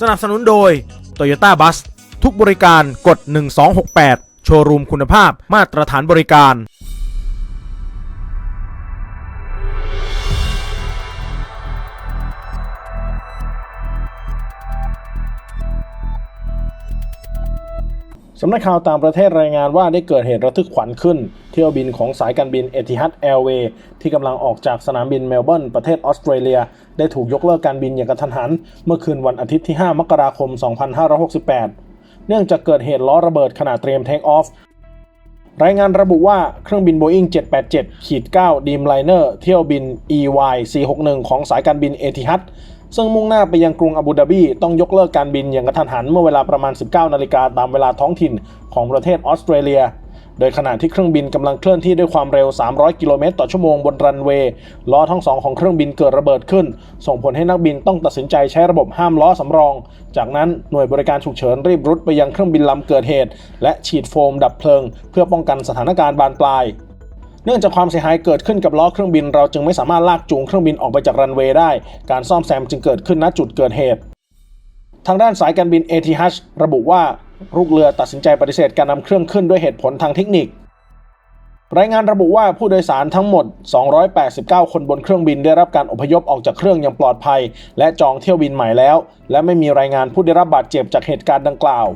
สนับสนุนโดย Toyota Bus ทุกบริการกด 1268 โชว์รูมคุณภาพมาตรฐานบริการ สำนักข่าวต่างประเทศรายงานว่าได้เกิดเหตุระทึกขวัญขึ้น เที่ยวบินของสายการบินเอติฮัดแอร์เวย์ที่กำลังออกจากสนามบินเมลเบิร์นประเทศออสเตรเลีย ได้ถูกยกเลิกการบินอย่างกระทันหัน เมื่อคืนวันอาทิตย์ที่ 5 มกราคม 2568 เนื่องจากเกิดเหตุล้อระเบิดขณะเตรียมเทคออฟรายงานระบุว่าเครื่องบิน Boeing 787ขีด9 Dreamliner เที่ยวบิน EY 461ของสายการบินเอติฮัดซึ่งมุ่งหน้าไปยังกรุงอาบูดาบีต้องยกเลิกการบินอย่างกระทันหันเมื่อเวลาประมาณ 19 นาฬิกาตามเวลาท้องถิ่นของประเทศออสเตรเลีย โดยขณะที่เครื่องบินกำลังเคลื่อนที่ด้วยความเร็ว 300 กิโลเมตรต่อชั่วโมงบนรันเวย์ล้อทั้งสองของเครื่องบินเกิดระเบิดขึ้น ส่งผลให้นักบินต้องตัดสินใจใช้ระบบห้ามล้อสำรอง จากนั้นหน่วยบริการฉุกเฉินรีบรุดไปยังเครื่องบินลำเกิดเหตุ และฉีดโฟมดับเพลิง เพื่อป้องกันสถานการณ์บานปลายเนื่องจากความเสียหายเกิดขึ้นกับล้อเครื่องบิน เราจึงไม่สามารถลากจูงเครื่องบินออกไปจากรันเวย์ได้ การซ่อมแซมจึงเกิดขึ้นณจุดเกิดเหตุ ทางด้านสายการบิน ATH ระบุว่า ลูกเรือตัดสินใจปฏิเสธการนำเครื่องขึ้นด้วยเหตุผลทางเทคนิค รายงานระบุว่าผู้โดยสารทั้งหมด 289 คนบนเครื่องบินได้รับการอพยพออกจากเครื่องอย่างปลอดภัย และจองเที่ยวบินใหม่แล้ว และไม่มีรายงานผู้ได้รับบาดเจ็บจากเหตุการณ์ดังกล่าว